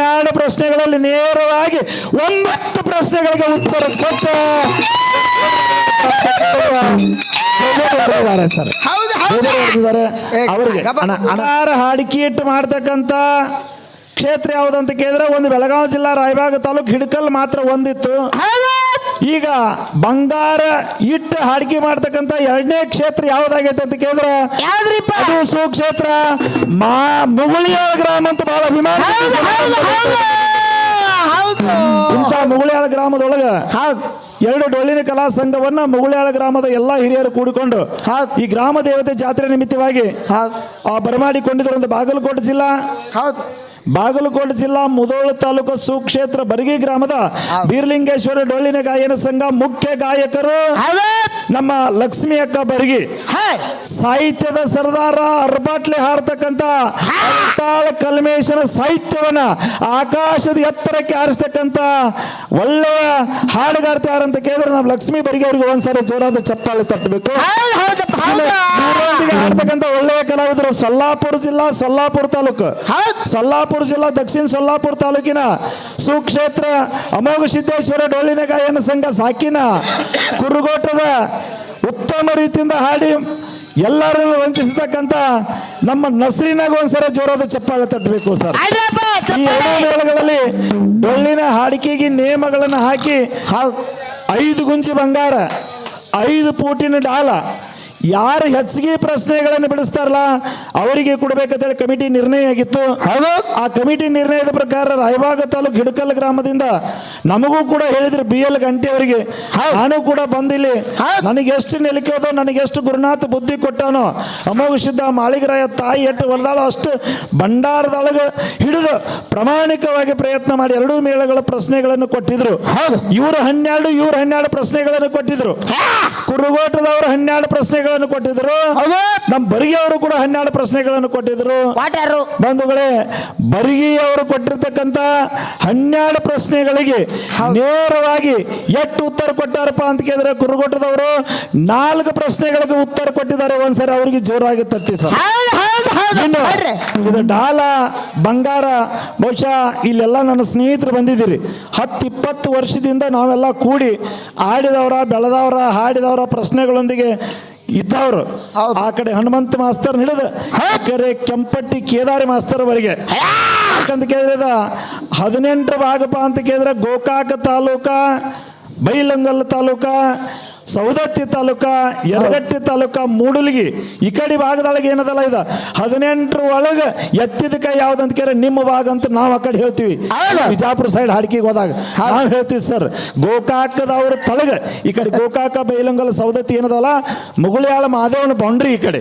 ಹನ್ನೆರಡು ಪ್ರಶ್ನೆಗಳಲ್ಲಿ ನೇರವಾಗಿ ಒಂಬತ್ತು ಪ್ರಶ್ನೆಗಳಿಗೆ ಉತ್ತರ ಕೊಟ್ಟ ಸರ್. ಅವರಿಗೆ ಗಬ- ಅಣ ಅಣಾರ ಹಾಡಿಕೆ ಇಟ್ಟು ಮಾಡ್ತಕ್ಕಂಥ ಕ್ಷೇತ್ರ ಯಾವುದಂತ ಕೇಳಿದ್ರೆ ಒಂದು ಬೆಳಗಾವಿ ಜಿಲ್ಲಾ ರಾಯಬಾಗ ತಾಲೂಕು ಹಿಡ್ಕಲ್ ಮಾತ್ರ ಒಂದಿತ್ತು. ಈಗ ಬಂಗಾರ ಇಟ್ಟ ಹಾಡಿಕೆ ಮಾಡ್ತಕ್ಕಂಥ ಎರಡನೇ ಕ್ಷೇತ್ರ ಯಾವ್ದಾಗೈತೆ ಅಂತ ಕೇಳಿದ್ರೆ ಅದು ಸುಕ್ಷೇತ್ರ ಮಾ ಮುಗುಳಿಯಾಳ ಗ್ರಾಮ ಅಂತ ಬಹಳ ಅಭಿಮಾನ ಇಂಥ ಮುಗುಳಿಯಾಳ ಗ್ರಾಮದೊಳಗ ಎರಡು ಡೊಳ್ಳಿನ ಕಲಾ ಸಂಘವನ್ನ ಮುಗುಳಿಯಾಳ ಗ್ರಾಮದ ಎಲ್ಲಾ ಹಿರಿಯರು ಕೂಡಿಕೊಂಡು. ಈ ಗ್ರಾಮ ದೇವತೆ ಜಾತ್ರೆ ನಿಮಿತ್ತವಾಗಿ ಆ ಬರಮಾಡಿಕೊಂಡಿದ್ರು ಒಂದು ಬಾಗಲಕೋಟೆ ಜಿಲ್ಲಾ ಬಾಗಲಕೋಟೆ ಜಿಲ್ಲಾ ಮುದೋಳ ತಾಲೂಕು ಸುಕ್ಷೇತ್ರ ಬರಗಿ ಗ್ರಾಮದ ಬೀರ್ಲಿಂಗೇಶ್ವರ ಡೊಳ್ಳಿನ ಗಾಯನ ಸಂಘ ಮುಖ್ಯ ಗಾಯಕರು. ನಮ್ಮ ಲಕ್ಷ್ಮಿ ಅಕ್ಕ ಬರಗಿ ಸಾಹಿತ್ಯದ ಸರದಾರ ಅರ್ಬಾಟ್ಲೆ ಹಾರತಕ್ಕಂತ ತಾಳ ಕಲ್ಮೇಶನ ಸಾಹಿತ್ಯವನ್ನ ಆಕಾಶದ ಎತ್ತರಕ್ಕೆ ಹಾರಿಸ್ತಕ್ಕಂತ ಒಳ್ಳೆಯ ಹಾಡುಗಾರ್ತಿ ಯಾರಂತ ಕೇಳಿದ್ರೆ ನಮ್ಮ ಲಕ್ಷ್ಮಿ ಬರಿಗೆ ಅವ್ರಿಗೆ ಒಂದ್ಸರಿ ಜೋರಾದ ಚಪ್ಪಾಳೆ ತಟ್ಟಬೇಕು. ಹಾಡ್ತಕ್ಕಂತ ಒಳ್ಳೆಯ ಕಲಾವಿದರು ಸೊಲ್ಲಾಪುರ ಜಿಲ್ಲಾ ಸೊಲ್ಲಾಪುರ ತಾಲೂಕು. ಸೊಲ್ಲಾಪುರ ಜಿಲ್ಲಾ ದಕ್ಷಿಣ ಸೊಲ್ಲಾಪುರ ತಾಲೂಕಿನ ಸುಕ್ಷೇತ್ರ ಅಮೋಘ ಸಿದ್ದೇಶ್ವರ ಡೊಳ್ಳಿನ ಗಾಯನ ಸಂಘ ಸಾಕಿನ ಕುರುಗೋಟದ ಉತ್ತಮ ರೀತಿಯಿಂದ ಹಾಡಿ ಎಲ್ಲರನ್ನು ವಂಚಿಸತಕ್ಕಂಥ ನಮ್ಮ ನಸ್ರಿನಾಗ ಒಂದ್ಸಲ ಜೋರಾದ ಚಪ್ಪಾಳೆ ತಟ್ಟಬೇಕು ಸರ್. ಈ ಎರಡೂ ಮೇಳಗಳಲ್ಲಿ ಡೊಳ್ಳಿನ ಹಾಡಿಕೆಗೆ ನಿಯಮಗಳನ್ನು ಹಾಕಿ ಐದು ಗುಂಜಿ ಬಂಗಾರ ಐದು ಪೂಟಿನ ಡಾಲ ಯಾರು ಹೆಚ್ಚಿಗೆ ಪ್ರಶ್ನೆಗಳನ್ನು ಬಿಡಿಸ್ತಾರಲ್ಲ ಅವರಿಗೆ ಕೊಡಬೇಕಂತೇಳಿ ಕಮಿಟಿ ನಿರ್ಣಯ ಆಗಿತ್ತು. ಹೌದು. ಆ ಕಮಿಟಿ ನಿರ್ಣಯದ ಪ್ರಕಾರ ರಾಯಬಾಗ ತಾಲೂಕು ಹಿಡಕಲ್ ಗ್ರಾಮದಿಂದ ನಮಗೂ ಕೂಡ ಹೇಳಿದ್ರು ಬಿ ಎಲ್ ಗಂಟೆ ಅವರಿಗೆ. ನಾನು ಕೂಡ ಬಂದಿಲ್ಲಿ. ನನಗೆ ಎಷ್ಟು ನೆಲಕೋದೋ ನನಗೆ ಎಷ್ಟು ಗುರುನಾಥ ಬುದ್ಧಿ ಕೊಟ್ಟಾನೋ ಅಮೋಘ ಸಿದ್ಧ ಮಾಳಿಗರಾಯ ತಾಯಿ ಎಟ್ಟು ಹೊಲ್ದಾಳು ಅಷ್ಟು ಭಂಡಾರದೊಳಗೆ ಹಿಡಿದು ಪ್ರಾಮಾಣಿಕವಾಗಿ ಪ್ರಯತ್ನ ಮಾಡಿ ಎರಡೂ ಮೇಳಗಳ ಪ್ರಶ್ನೆಗಳನ್ನು ಕೊಟ್ಟಿದ್ರು. ಇವರು ಹನ್ನೆರಡು ಇವರು ಹನ್ನೆರಡು ಪ್ರಶ್ನೆಗಳನ್ನು ಕೊಟ್ಟಿದ್ರು. ಕುರುಗೋಟದವರು ಹನ್ನೆರಡು ಪ್ರಶ್ನೆಗಳನ್ನು ಕೊಟ್ಟಿದ್ರು. ನಮ್ ನಮ್ಮ ಬರಿಗೆ ಅವರು ಕೂಡ ಹನ್ನೆರಡು ಪ್ರಶ್ನೆಗಳನ್ನು ಕೊಟ್ಟಿದ್ರು. ಬಂಧುಗಳೇ ಬರಿಗಿ ಅವರು ಕೊಟ್ಟಿರ್ತಕ್ಕಂತ ಹನ್ನೆರಡು ಪ್ರಶ್ನೆಗಳಿಗೆ ನೇರವಾಗಿ ಎಷ್ಟು ಉತ್ತರ ಕೊಟ್ಟಾರಪ್ಪ ಅಂತ ಕೇಳಿದ್ರೆ ಕುರುಗೋಟದವರು ನಾಲ್ಕು ಪ್ರಶ್ನೆಗಳಿಗೆ ಉತ್ತರ ಕೊಟ್ಟಿದ್ದಾರೆ. ಒಂದ್ಸರಿ ಅವರಿಗೆ ಜೋರಾಗಿ ತಟ್ಟಿ ಸರ್. ಇದು ಡಾಲ ಬಂಗಾರ ಬಹುಶಃ ಇಲ್ಲೆಲ್ಲ ನನ್ನ ಸ್ನೇಹಿತರು ಬಂದಿದ್ದೀರಿ. ಹತ್ತು ಇಪ್ಪತ್ತು ವರ್ಷದಿಂದ ನಾವೆಲ್ಲ ಕೂಡಿ ಆಡಿದವರ ಬೆಳೆದವರ ಹಾಡಿದವರ ಪ್ರಶ್ನೆಗಳೊಂದಿಗೆ ಇದ್ದವರು. ಆ ಕಡೆ ಹನುಮಂತ ಮಾಸ್ತರ್ ಹಿಡಿದು ಕರೆ ಕೆಂಪಟ್ಟಿ ಕೇದಾರಿ ಮಾಸ್ತರ್ವರೆಗೆ ಯಾಕಂತ ಕೇಳಿದ? ಹದಿನೆಂಟರ ಭಾಗಪ್ಪ ಅಂತ ಕೇಳಿದ್ರೆ ಗೋಕಾಕ ತಾಲೂಕ ಬೈಲಂಗಲ್ ತಾಲೂಕ ಸೌದತ್ತಿ ತಾಲೂಕ ಯರಗಟ್ಟಿ ತಾಲೂಕ ಮೂಡಲ್ಗಿ ಈ ಕಡೆ ಭಾಗದೊಳಗೆ ಏನದಲ್ಲ ಇದು? ಹದಿನೆಂಟರ ಒಳಗೆ ಎತ್ತಿದ ಕೈ ಯಾವ್ದಂತ ಕೇಳಿ ನಿಮ್ಮ ಭಾಗ ಅಂತ ನಾವು ಆ ಕಡೆ ಹೇಳ್ತೀವಿ. ಬಿಜಾಪುರ ಸೈಡ್ ಹಾಡಿಕೆಗೆ ಹೋದಾಗ ನಾವು ಹೇಳ್ತೀವಿ ಸರ್ ಗೋಕಾಕದವ್ರ ತಳಗ ಈ ಕಡೆ ಗೋಕಾಕ ಬೈಲಂಗಲ್ ಸೌದತ್ತಿ ಏನದಲ್ಲ? ಮುಗುಳಿಯಾಳ ಮಾದೇವನ ಬೌಂಡ್ರಿ ಈ ಕಡೆ.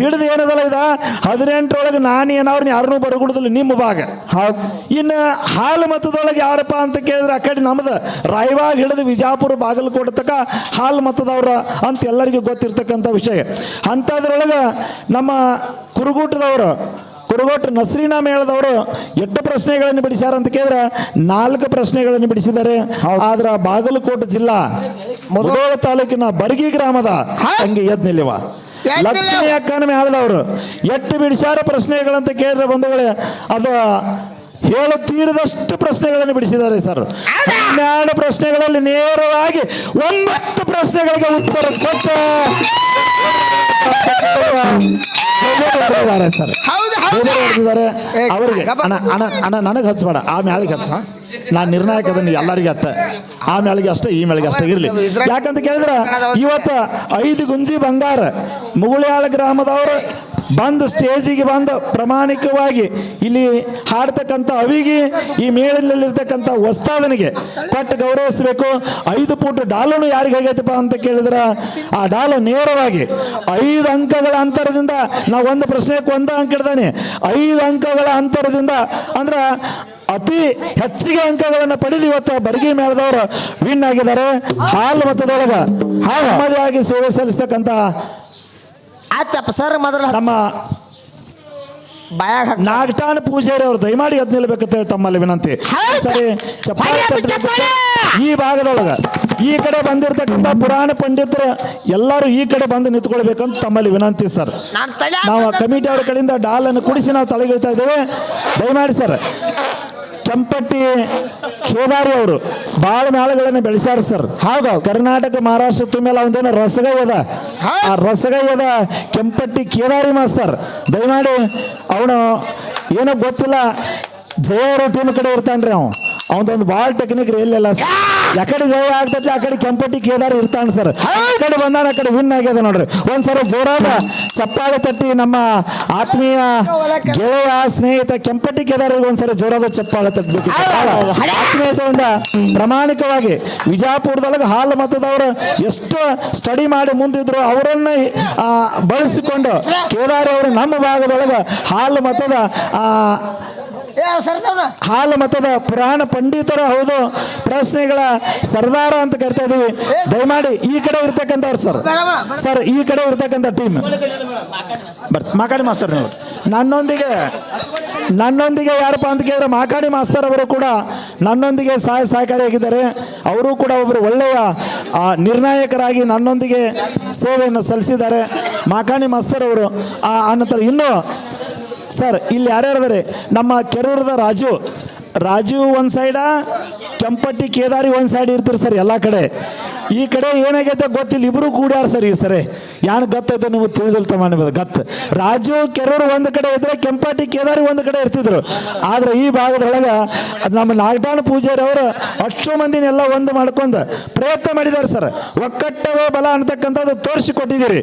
ಹಿಡಿದು ಏನದಲ್ಲ ಇದ? ಹದಿನೆಂಟರೊಳಗೆ ನಾನು ಏನವ್ರನ್ನ ಯಾರನ್ನೂ ಬರಗುಡುದಿಲ್ಲ ನಿಮ್ಮ ಭಾಗ. ಇನ್ನು ಹಾಲು ಮತದೊಳಗೆ ಯಾರಪ್ಪ ಅಂತ ಕೇಳಿದ್ರೆ ಆ ಕಡೆ ನಮ್ದು ರಾಯವಾಗ್ ಹಿಡಿದು ವಿಜಾಪುರ ಬಾಗಲಕೋಟೆ ತಕ ಹಾಲು ಮತದವ್ರ ಅಂತ ಎಲ್ಲರಿಗೂ ಗೊತ್ತಿರ್ತಕ್ಕಂಥ ವಿಷಯ. ಅಂಥದ್ರೊಳಗೆ ನಮ್ಮ ಕುರುಗೂಟದವರು ಕುರುಗೋಟ ನಸ್ರೀನಾ ಮೇಳದವರು ಎಷ್ಟು ಪ್ರಶ್ನೆಗಳನ್ನು ಬಿಡಿಸ್ಯಾರ ಅಂತ ಕೇಳಿದ್ರೆ ನಾಲ್ಕು ಪ್ರಶ್ನೆಗಳನ್ನು ಬಿಡಿಸಿದ್ದಾರೆ. ಆದ್ರೆ ಬಾಗಲಕೋಟೆ ಜಿಲ್ಲಾ ಮುಧೋಳ ತಾಲೂಕಿನ ಬರ್ಗಿ ಗ್ರಾಮದ ಹಂಗೆ ಎದ್ ನಿಲ್ಲಿವ. ಲಕ್ಷ್ಮಿ ಅಕ್ಕನ ಮೇಳದವರು ಎಷ್ಟು ಬಿಡಿಸ್ಯಾರ ಪ್ರಶ್ನೆಗಳಂತ ಕೇಳಿದ್ರೆ ಬಂಧುಗಳೇ ಅದು ಹೇಳು ತೀರದಷ್ಟು ಪ್ರಶ್ನೆಗಳನ್ನು ಬಿಡಿಸಿದ್ದಾರೆ ಸರ್. ಹನ್ನೆರಡು ಪ್ರಶ್ನೆಗಳಲ್ಲಿ ನೇರವಾಗಿ ಒಂಬತ್ತು ಪ್ರಶ್ನೆಗಳಿಗೆ ಉತ್ತರ ಕೊಟ್ಟ ಹೊಡೆದಿದ್ದಾರೆ ಸರ್ ಹೊಡೆದಿದ್ದಾರೆ ಅವರಿಗೆ ಅಣ್ಣ ಅಣ್ಣ ಅಣ್ಣ ನನಗೆ ಹಚ್ಚಬೇಡ. ಆ ಮ್ಯಾಳಿಗೆ ಹಚ್ಚ. ನಾನು ನಿರ್ಣಾಯಕ ಅದನ್ನು ಎಲ್ಲರಿಗೆ ಅಷ್ಟೇ ಆ ಮ್ಯಾಳಿಗೆ ಅಷ್ಟೇ ಈ ಮ್ಯಾಳಿಗೆ ಅಷ್ಟೇ ಇರಲಿ. ಯಾಕಂತ ಕೇಳಿದ್ರೆ ಇವತ್ತು ಐದು ಗುಂಜಿ ಬಂಗಾರ ಮುಗುಳಿಯಾಳ ಗ್ರಾಮದವರು ಬಂದು ಸ್ಟೇಜಿಗೆ ಬಂದು ಪ್ರಾಮಾಣಿಕವಾಗಿ ಇಲ್ಲಿ ಹಾಡ್ತಕ್ಕಂಥ ಅವಿಗೆ ಈ ಮೇಳದಲ್ಲಿರ್ತಕ್ಕಂಥ ಹೊಸ್ತಾದನಿಗೆ ಕೊಟ್ಟು ಗೌರವಿಸಬೇಕು. ಐದು ಪುಟ್ ಡಾಲನು ಯಾರಿಗೆ ಹೋಗೈತಪ್ಪ ಅಂತ ಕೇಳಿದ್ರೆ ಆ ಡಾಲ ನೇರವಾಗಿ ಐದು ಅಂಕಗಳ ಅಂತರದಿಂದ ನಾವು ಒಂದು ಪ್ರಶ್ನೆಗೆ ಒಂದು ಅಂಕ ಇಡ್ತಾನೆ ಐದು ಅಂಕಗಳ ಅಂತರದಿಂದ ಅಂದ್ರೆ ಅತಿ ಹೆಚ್ಚಿಗೆ ಅಂಕಗಳನ್ನು ಪಡೆದು ಇವತ್ತು ಬರ್ಗಿ ಮೇಳದವರು ವಿನ್ ಆಗಿದ್ದಾರೆ. ಹಾಲು ಮತದೊಳಗ ಆಗಿ ಸೇವೆ ಸಲ್ಲಿಸ್ತಕ್ಕಂಥ ಆಚಪ್ಪ ಸರ್ ಮೊದಲು ನಮ್ಮ ಬಾಯಾಗ ನಾಗಟಾಣ ಪೂಜಾರಿ ಅವರು ದಯಮಾಡಿ ಅದ್ ನಿಲ್ಬೇಕಂತ ಹೇಳಿ ತಮ್ಮಲ್ಲಿ ವಿನಂತಿ. ಸರಿ ಚಪ್ಪಾಳೆ. ಈ ಭಾಗದೊಳಗ ಈ ಕಡೆ ಬಂದಿರತಕ್ಕಂಥ ಪುರಾಣ ಪಂಡಿತರು ಎಲ್ಲರೂ ಈ ಕಡೆ ಬಂದು ನಿಂತ್ಕೊಳ್ಬೇಕಂತ ತಮ್ಮಲ್ಲಿ ವಿನಂತಿ ಸರ್. ನಾನು ತಲೆ ನಾವು ಕಮಿಟಿ ಅವರ ಕಡೆಯಿಂದ ಡಾಲನ್ನು ಕುಡಿಸಿ ನಾವು ತಲೆಗಿಳ್ತಾ ಇದ್ದೇವೆ. ದಯಮಾಡಿ ಸರ್ ಕೆಂಪಟ್ಟಿ ಕೇದಾರಿ ಅವರು ಬಾಳ ಮೇಳಗಳನ್ನು ಬೆಳೆಸ್ಯಾರ ಸರ್. ಹೌದು. ಕರ್ನಾಟಕ ಮಹಾರಾಷ್ಟ್ರ ತುಂಬೆಲ್ಲ ಒಂದೇನು ರಸಗೈ ಅದ ಆ ರಸಗೈ ಅದ ಕೆಂಪಟ್ಟಿ ಕೇದಾರಿ ಮಾಸ್ತರ್. ದಯಮಾಡಿ ಅವನು ಏನೋ ಗೊತ್ತಿಲ್ಲ ಜಯ ಅವರು ಟೀಮ್ ಕಡೆ ಇರ್ತಾನ್ರಿ ಅವ ಅವನದೊಂದು ಭಾಳ ಟೆಕ್ನಿಕ್ ರೀ ಇಲ್ಲೆಲ್ಲ ಯಾಕಡೆ ಜಯ ಆಗ್ತೈತಿ ಆ ಕಡೆ ಕೆಂಪಟ್ಟಿ ಕೇದಾರ ಇರ್ತಾನ ಸರ್ ಆ ಕಡೆ ಬಂದಾನ ಆ ಕಡೆ ವಿನ್ ಆಗ್ಯದ ನೋಡ್ರಿ. ಒಂದ್ಸಲ ಜೋರಾದ ಚಪ್ಪಾಳೆ ತಟ್ಟಿ ನಮ್ಮ ಆತ್ಮೀಯ ಗೆಳೆಯ ಸ್ನೇಹಿತ ಕೆಂಪಟ್ಟಿ ಕೇದಾರಿಗೆ ಒಂದ್ಸರಿ ಜೋರಾದ ಚಪ್ಪಾಳೆ ತಟ್ಟಬೇಕು ಆತ್ಮೀಯತೆಯಿಂದ ಪ್ರಾಮಾಣಿಕವಾಗಿ ವಿಜಾಪುರದೊಳಗ ಹಾಲು ಮತದವರು ಎಷ್ಟು ಸ್ಟಡಿ ಮಾಡಿ ಮುಂದಿದ್ರು ಅವರನ್ನ ಬಳಸಿಕೊಂಡು ಕೇದಾರ ಅವರು ನಮ್ಮ ಭಾಗದೊಳಗ ಹಾಲು ಮತದ ಆ, ಹಾಲು ಮತದ ಪುರಾಣ ಪಂಡಿತರ ಹೌದು ಪ್ರಶ್ನೆಗಳ ಸರ್ದಾರ ಅಂತ ಕರಿತಾ ಇದೀವಿ. ದಯಮಾಡಿ ಈ ಕಡೆ ಇರ್ತಕ್ಕಂಥವ್ರು ಸರ್. ಸರ್ ಈ ಕಡೆ ಇರ್ತಕ್ಕಂಥ ಟೀಮ್. ಮಾಕಾಡಿ ಮಾಸ್ತರ್ ನೀವು. ನನ್ನೊಂದಿಗೆ ನನ್ನೊಂದಿಗೆ ಯಾರಪ್ಪ ಅಂತ ಕೇಳಿದ್ರೆ ಮಾಕಾಡಿ ಮಾಸ್ತರ್ ಅವರು ಕೂಡ ನನ್ನೊಂದಿಗೆ ಸಹಾಯ ಸಹಕಾರಿಯಾಗಿದ್ದಾರೆ. ಅವರು ಕೂಡ ಒಬ್ಬರು ಒಳ್ಳೆಯ ನಿರ್ಣಾಯಕರಾಗಿ ನನ್ನೊಂದಿಗೆ ಸೇವೆಯನ್ನು ಸಲ್ಲಿಸಿದ್ದಾರೆ. ಮಾಕಾಣಿ ಮಾಸ್ತರ್ ಅವರು ಆ ನಂತರ ಇನ್ನೂ ಸರ್, ಇಲ್ಲಿ ಯಾರ್ಯಾರದಾರೆ ನಮ್ಮ ಕೆರೂರದ ರಾಜು. ರಾಜು ಒಂದು ಸೈಡ ಕೆಂಪಟ್ಟಿ ಕೇದಾರಿ ಒಂದು ಸೈಡ್ ಇರ್ತಾರೆ ಸರ್, ಎಲ್ಲ ಕಡೆ. ಈ ಕಡೆ ಏನಾಗೈತೆ ಗೊತ್ತಿಲ್ಲ. ಇಬ್ಬರು ಕೂಡ್ಯಾರ ಸರ್ ಈ ಸರಿ. ಯಾನ್ ಗತ್ತೈತೆ ನಿಮಗೆ ತಿಳಿದಿಲ್ಲ ತಮ್ಮ ಗತ್ತು ಗತ್. ರಾಜು, ಕೆರೂರು ಒಂದು ಕಡೆ ಇದ್ರೆ ಕೆಂಪಾಟಿ ಕೇದಾರಿ ಒಂದು ಕಡೆ ಇರ್ತಿದ್ರು. ಆದ್ರೆ ಈ ಭಾಗದೊಳಗೆ ಅದು ನಮ್ಮ ನಾಗಟಾಣ ಪೂಜಾರಿ ಅವರು ಅಷ್ಟು ಮಂದಿನೆಲ್ಲ ಒಂದು ಮಾಡ್ಕೊಂಡು ಪ್ರಯತ್ನ ಮಾಡಿದ್ದಾರೆ ಸರ್. ಒಕ್ಕಟ್ಟವೇ ಬಲ ಅಂತಕ್ಕಂಥದ್ದು ತೋರಿಸಿಕೊಟ್ಟಿದ್ದೀರಿ.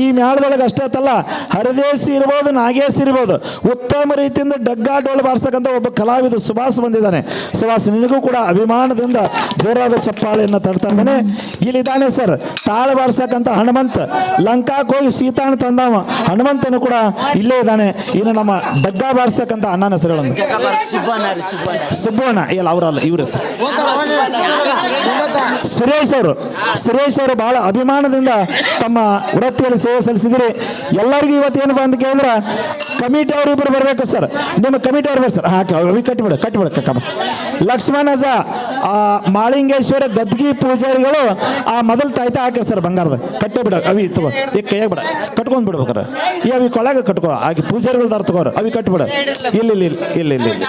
ಈ ಮೇಳದೊಳಗೆ ಅಷ್ಟೇ ಅತ್ತಲ್ಲ ಹರದೇಸಿ ಇರ್ಬೋದು ನಾಗೇಶ್ ಇರ್ಬೋದು, ಉತ್ತಮ ರೀತಿಯಿಂದ ಡಗ್ಗಾ ಡೋಳು ಬಾರಿಸ್ತಕ್ಕಂಥ ಒಬ್ಬ ಕಲಾವಿದ ಸುಭಾಸ್ ಬಂದಿದ್ದಾನೆ. ಸುಭಾಸ್, ನಿನಗೂ ಕೂಡ ಅಭಿಮಾನದಿಂದ ಜೋರಾದ ಚಪ್ಪಾಳೆಯನ್ನು ತಡ್ತಾ ಇದ್ದಾನೆ. ಇಲ್ಲಿದ್ದಾನೆ ಸರ್. ತಾಳ ಬಾರಿಸ್ತಕ್ಕಂಥ ಹನುಮಂತ. ಲಂಕಾಕ್ಕೆ ಹೋಗಿ ಸೀತಾನ ತಂದವ. ಹನುಮಂತನು ಕೂಡ ಇಲ್ಲೇ ಇದ್ದಾನೆ. ಇನ್ನು ನಮ್ಮ ಡಗ್ಗ ಬಾರಿಸ್ತಕ್ಕಂಥ ಅಣ್ಣನ ಹೆಸರುಗಳನ್ನು. ಸುಬ್ಬಣ್ಣ. ಇಲ್ಲ ಅವರಲ್ಲ, ಇವರು. ಸರ್ ಸುರೇಶ್ ಅವರು. ಸುರೇಶ್ ಅವರು ಬಹಳ ಅಭಿಮಾನದಿಂದ ತಮ್ಮ ವೃತ್ತಿಯಲ್ಲಿ ಸೇವೆ ಸಲ್ಲಿಸಿದಿರಿ. ಎಲ್ಲರಿಗೂ ಇವತ್ತು ಏನು ಅಂತ ಕೇಳಿದ್ರೆ ಕಮಿಟಿ ಅವರು ಇಬ್ಬರು ಬರಬೇಕು ಸರ್. ನಿಮ್ಮ ಕಮಿಟಿ ಅವ್ರು ಬರ್ರಿ ಸರ್ ಹಾಕಿ ಅವಿ ಕಟ್ಟಿಬಿಡು ಕಟ್ಟಿಬಿಡು ಕಮ್ಮ. ಲಕ್ಷ್ಮಣ ಅಜ ಆ, ಮಾಳಿಂಗೇಶ್ವರ ಗದ್ಗಿ ಪೂಜಾರಿಗಳು, ಆ ಮೊದಲು ತಾಯ್ತ ಹಾಕಿ ಸರ್ ಬಂಗಾರದ. ಕಟ್ಟೇ ಬಿಡ ಅವಿ ತಗೋ ಈಗ ಕೈಯಾಗ ಬಿಡ. ಕಟ್ಕೊಂಡ್ ಬಿಡ್ಬೇಕಾರ. ಈ ಅವಿ ಕೊಳಗ ಕಟ್ಕೋ ಆಗಿ ಪೂಜಾರಿಗಳ್ದಾರ ತಗೋರು. ಅವಿ ಕಟ್ಬಿಡ. ಇಲ್ಲ ಇಲ್ಲ ಇಲ್ಲ ಇಲ್ಲ ಇಲ್ಲ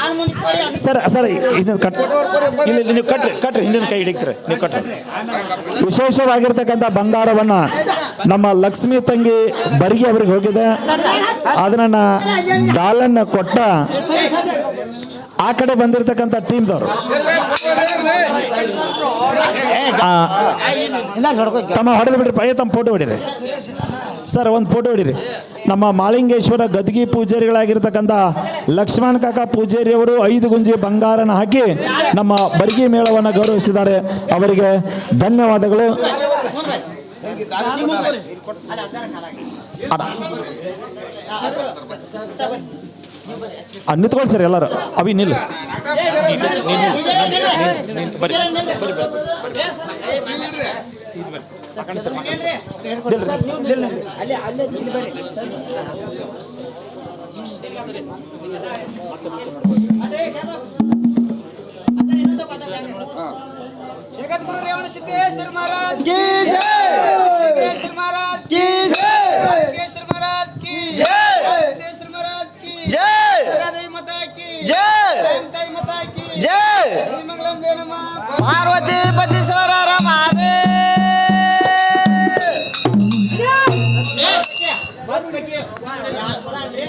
ಸರ್ ಸರ್ ಇದನ್ನ ಕಟ್ ಇಲ್ಲ ಇಲ್ಲಿ ನೀವು ಕಟ್ರಿ ಕಟ್ರಿ, ಹಿಂದಿನ ಕೈ ಹಿಡಿತೀರಿ ನೀವು ಕಟ್ರಿ. ವಿಶೇಷವಾಗಿರ್ತಕ್ಕಂಥ ಬಂಗಾರವನ್ನ ನಮ್ಮ ಲಕ್ಷ್ಮೀ ತಂಗಿ ಬರಿಗೆ ಅವ್ರಿಗೆ ಹೋಗಿದೆ. ಅದನ್ನ ಡಾಲನ್ನ ಕೊಟ್ಟ ಆ ಕಡೆ ಬಂದಿರತಕ್ಕಂಥ ಟೀಮ್ದವರು. ತಮ್ಮ ಹೊಡೆದು ಬಿಡ್ರಿ ಪಯ್ಯ ತಮ್ಮ ಫೋಟೋ ಹೊಡಿರಿ. ಸರ್, ಒಂದು ಫೋಟೋ ಹೊಡಿರಿ. ನಮ್ಮ ಮಾಳಿಂಗೇಶ್ವರ ಗದ್ಗಿ ಪೂಜಾರಿಗಳಾಗಿರ್ತಕ್ಕಂಥ ಲಕ್ಷ್ಮಣ ಕಾಕ ಪೂಜಾರಿಯವರು ಐದು ಗುಂಜಿ ಬಂಗಾರನ ಹಾಕಿ ನಮ್ಮ ಬರ್ಗಿ ಮೇಳವನ್ನು ಗೌರವಿಸಿದ್ದಾರೆ. ಅವರಿಗೆ ಧನ್ಯವಾದಗಳು. ನಿಂತ್ಕೊಳ್ಳಿ ಸರ್ ಎಲ್ಲರೂ. ಅವಿ ನಿಲ್. ಜಗದ್ಗುರು ರೇವಣ ಸಿದ್ದೇಶ್ವರ ಮಹಾರಾಜ್.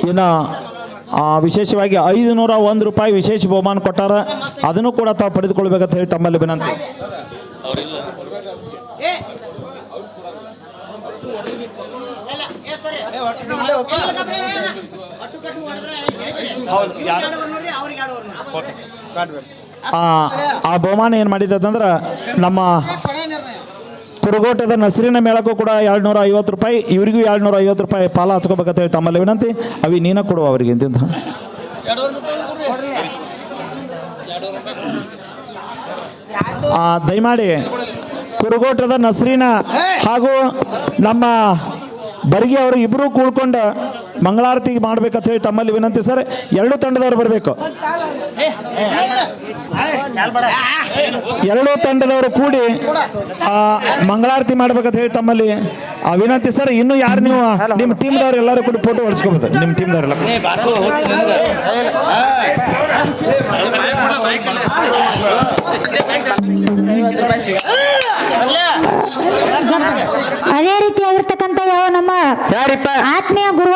ಇನ್ನು ವಿಶೇಷವಾಗಿ ಐದು ನೂರ ಒಂದು ರೂಪಾಯಿ ವಿಶೇಷ ಬಹುಮಾನ ಕೊಟ್ಟಾರ. ಅದನ್ನು ಕೂಡ ತಾವು ಪಡೆದುಕೊಳ್ಬೇಕಂತ ಹೇಳಿ ತಮ್ಮಲ್ಲಿ ವಿನಂತಿ. ಆ ಬಹುಮಾನ ಏನು ಮಾಡಿದ್ದಂದ್ರ ನಮ್ಮ ಕುರುಗೋಟದ ನಸರಿನ ಮೇಳಕ್ಕೂ ಕೂಡ ಎರಡು ನೂರ ಐವತ್ತು ರೂಪಾಯಿ ಇವರಿಗೂ ಎರಡು ನೂರ ಐವತ್ತು ರೂಪಾಯಿ ಪಾಲ ಹಚ್ಕೋಬೇಕಂತ ಹೇಳಿ ತಮ್ಮಲ್ಲಿ ವಿನಂತಿ. ಅವಿ ನೀನ ಕೊಡುವ ಅವರಿಗೆ ಆ, ದಯಮಾಡಿ ಕುರುಗೋಟದ ನಸರಿನ ಹಾಗೂ ನಮ್ಮ ಬರ್ಗಿ ಅವರು ಇಬ್ಬರೂ ಕೂಡ್ಕೊಂಡು ಮಂಗಳಾರತಿ ಮಾಡ್ಬೇಕಂತ ಹೇಳಿ ತಮ್ಮಲ್ಲಿ ವಿನಂತಿ ಸರ್ ಎರಡು ತಂಡದವರು ಬರಬೇಕು. ಎರಡೂ ತಂಡದವರು ಕೂಡಿ ಆ, ಮಂಗಳಾರತಿ ಮಾಡ್ಬೇಕಂತ ಹೇಳಿ ತಮ್ಮಲ್ಲಿ ಆ ವಿನಂತಿ ಸರ್ ಇನ್ನು ಯಾರು ನೀವು ನಿಮ್ಮ ಟೀಮ್ದವ್ರು ಎಲ್ಲರೂ ಕೂಡ ಫೋಟೋ ಹೊಡ್ಸ್ಕೊಬೋದು ನಿಮ್ಮ ಟೀಮ್ದವ್ರೆಲ್ಲ ಅದೇ ರೀತಿಯಾಗಿರ್ತಕ್ಕಂಥ ಯಾವ ನಮ್ಮ ಯಾರಿಪ್ಪ? ಆತ್ಮೀಯ ಗುರು